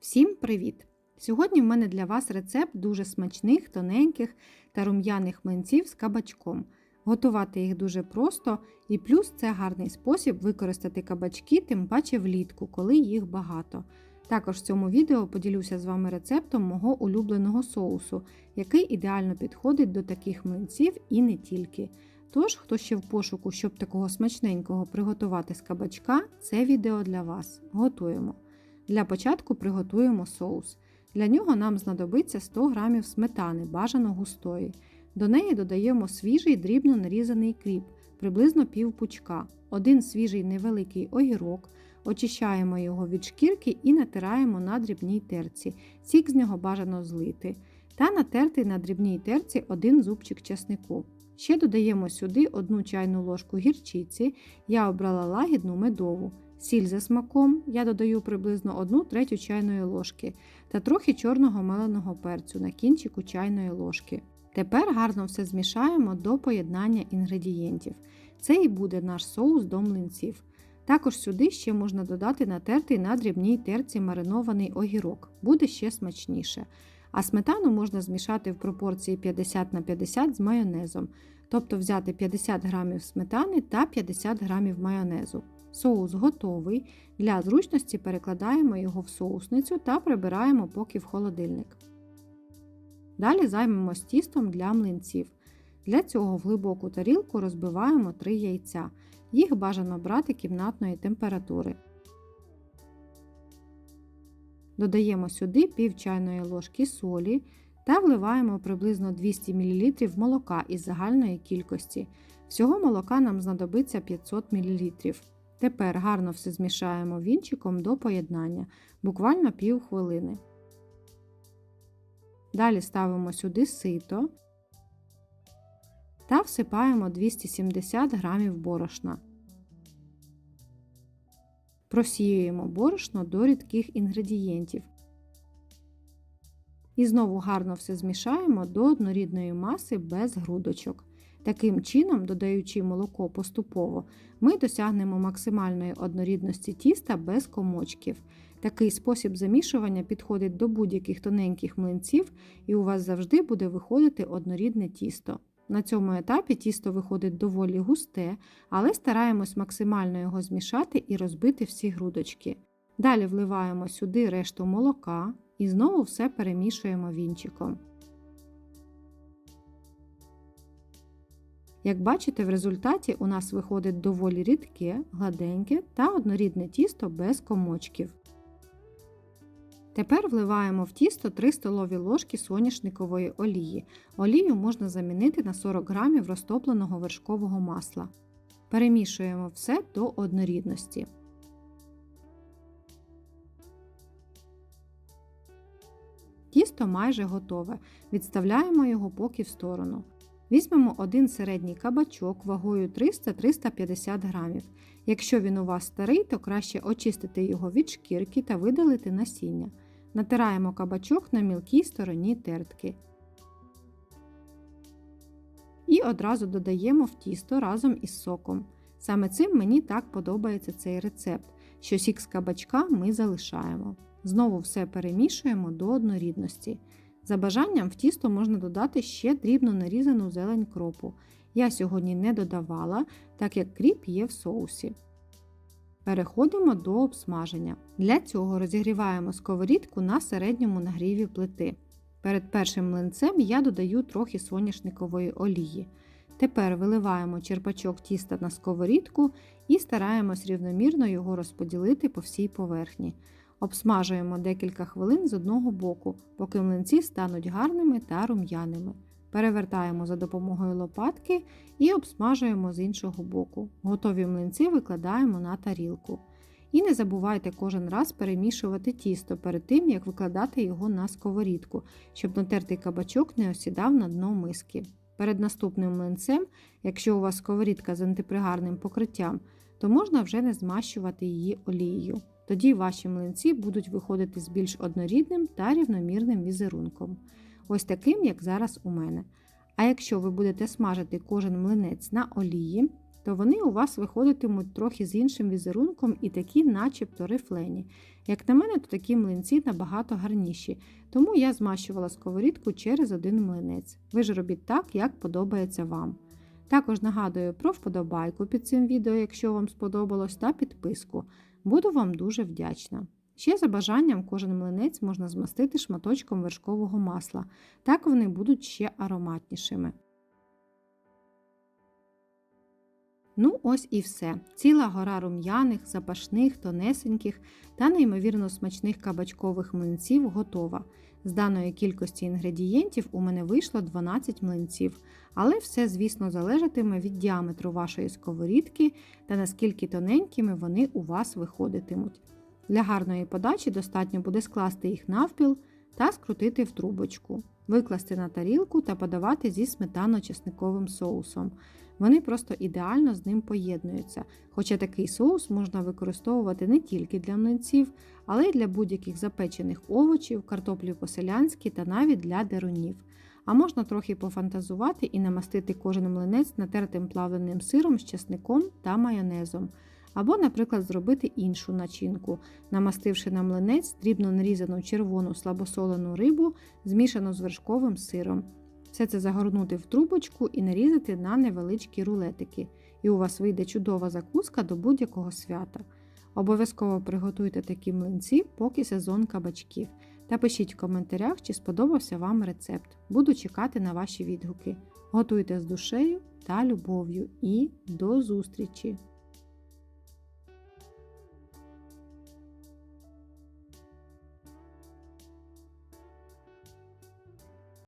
Всім привіт! Сьогодні в мене для вас рецепт дуже смачних, тоненьких та рум'яних млинців з кабачком. Готувати їх дуже просто, і плюс це гарний спосіб використати кабачки, тим паче влітку, коли їх багато. Також в цьому відео поділюся з вами рецептом мого улюбленого соусу, який ідеально підходить до таких млинців і не тільки. Тож, хто ще в пошуку, щоб такого смачненького приготувати з кабачка, це відео для вас. Готуємо. Для початку приготуємо соус. Для нього нам знадобиться 100 г сметани, бажано густої. До неї додаємо свіжий дрібно нарізаний кріп, приблизно пів пучка, один свіжий невеликий огірок, очищаємо його від шкірки і натираємо на дрібній терці. Сік з нього бажано злити. Та натерти на дрібній терці один зубчик чеснику. Ще додаємо сюди одну чайну ложку гірчиці, я обрала лагідну медову. Сіль за смаком я додаю приблизно 1 третю чайної ложки та трохи чорного меленого перцю на кінчику чайної ложки. Тепер гарно все змішаємо до поєднання інгредієнтів. Це і буде наш соус до млинців. Також сюди ще можна додати натертий на дрібній терці маринований огірок, буде ще смачніше. А сметану можна змішати в пропорції 50 на 50 з майонезом, тобто взяти 50 г сметани та 50 г майонезу. Соус готовий. Для зручності перекладаємо його в соусницю та прибираємо поки в холодильник. Далі займемось тістом для млинців. Для цього в глибоку тарілку розбиваємо 3 яйця. Їх бажано брати кімнатної температури. Додаємо сюди пів чайної ложки солі та вливаємо приблизно 200 мл молока із загальної кількості. Всього молока нам знадобиться 500 мл. Тепер гарно все змішаємо вінчиком до поєднання, буквально пів хвилини. Далі ставимо сюди сито та всипаємо 270 г борошна. Просіюємо борошно до рідких інгредієнтів. І знову гарно все змішаємо до однорідної маси без грудочок. Таким чином, додаючи молоко поступово, ми досягнемо максимальної однорідності тіста без комочків. Такий спосіб замішування підходить до будь-яких тоненьких млинців, і у вас завжди буде виходити однорідне тісто. На цьому етапі тісто виходить доволі густе, але стараємось максимально його змішати і розбити всі грудочки. Далі вливаємо сюди решту молока і знову все перемішуємо вінчиком. Як бачите, в результаті у нас виходить доволі рідке, гладеньке та однорідне тісто без комочків. Тепер вливаємо в тісто 3 столові ложки соняшникової олії. Олію можна замінити на 40 г розтопленого вершкового масла. Перемішуємо все до однорідності. Тісто майже готове. Відставляємо його поки в сторону. Візьмемо один середній кабачок вагою 300-350 грамів. Якщо він у вас старий, то краще очистити його від шкірки та видалити насіння. Натираємо кабачок на мілкій стороні тертки. І одразу додаємо в тісто разом із соком. Саме цим мені так подобається цей рецепт, що сік з кабачка ми залишаємо. Знову все перемішуємо до однорідності. За бажанням в тісто можна додати ще дрібно нарізану зелень кропу. Я сьогодні не додавала, так як кріп є в соусі. Переходимо до обсмаження. Для цього розігріваємо сковорідку на середньому нагріві плити. Перед першим млинцем я додаю трохи соняшникової олії. Тепер виливаємо черпачок тіста на сковорідку і стараємось рівномірно його розподілити по всій поверхні. Обсмажуємо декілька хвилин з одного боку, поки млинці стануть гарними та рум'яними. Перевертаємо за допомогою лопатки і обсмажуємо з іншого боку. Готові млинці викладаємо на тарілку. І не забувайте кожен раз перемішувати тісто перед тим, як викладати його на сковорідку, щоб натертий кабачок не осідав на дно миски. Перед наступним млинцем, якщо у вас сковорідка з антипригарним покриттям, то можна вже не змащувати її олією. Тоді ваші млинці будуть виходити з більш однорідним та рівномірним візерунком. Ось таким, як зараз у мене. А якщо ви будете смажити кожен млинець на олії, то вони у вас виходитимуть трохи з іншим візерунком і такі, начебто, рифлені. Як на мене, то такі млинці набагато гарніші, тому я змащувала сковорідку через один млинець. Ви ж робіть так, як подобається вам. Також нагадую про вподобайку під цим відео, якщо вам сподобалось, та підписку. Буду вам дуже вдячна. Ще за бажанням кожен млинець можна змастити шматочком вершкового масла. Так вони будуть ще ароматнішими. Ну, ось і все. Ціла гора рум'яних, запашних, тонесеньких та неймовірно смачних кабачкових млинців готова. З даної кількості інгредієнтів у мене вийшло 12 млинців, але все, звісно, залежатиме від діаметру вашої сковорідки та наскільки тоненькими вони у вас виходитимуть. Для гарної подачі достатньо буде скласти їх навпіл та скрутити в трубочку, викласти на тарілку та подавати зі сметано-чесниковим соусом. Вони просто ідеально з ним поєднуються, хоча такий соус можна використовувати не тільки для млинців, але й для будь-яких запечених овочів, картоплі по-селянськи та навіть для дерунів. А можна трохи пофантазувати і намастити кожен млинець натертим плавленим сиром з чесником та майонезом. Або, наприклад, зробити іншу начинку, намастивши на млинець дрібно нарізану червону слабосолену рибу, змішану з вершковим сиром. Все це загорнути в трубочку і нарізати на невеличкі рулетики. І у вас вийде чудова закуска до будь-якого свята. Обов'язково приготуйте такі млинці, поки сезон кабачків. Та пишіть в коментарях, чи сподобався вам рецепт. Буду чекати на ваші відгуки. Готуйте з душею та любов'ю і до зустрічі!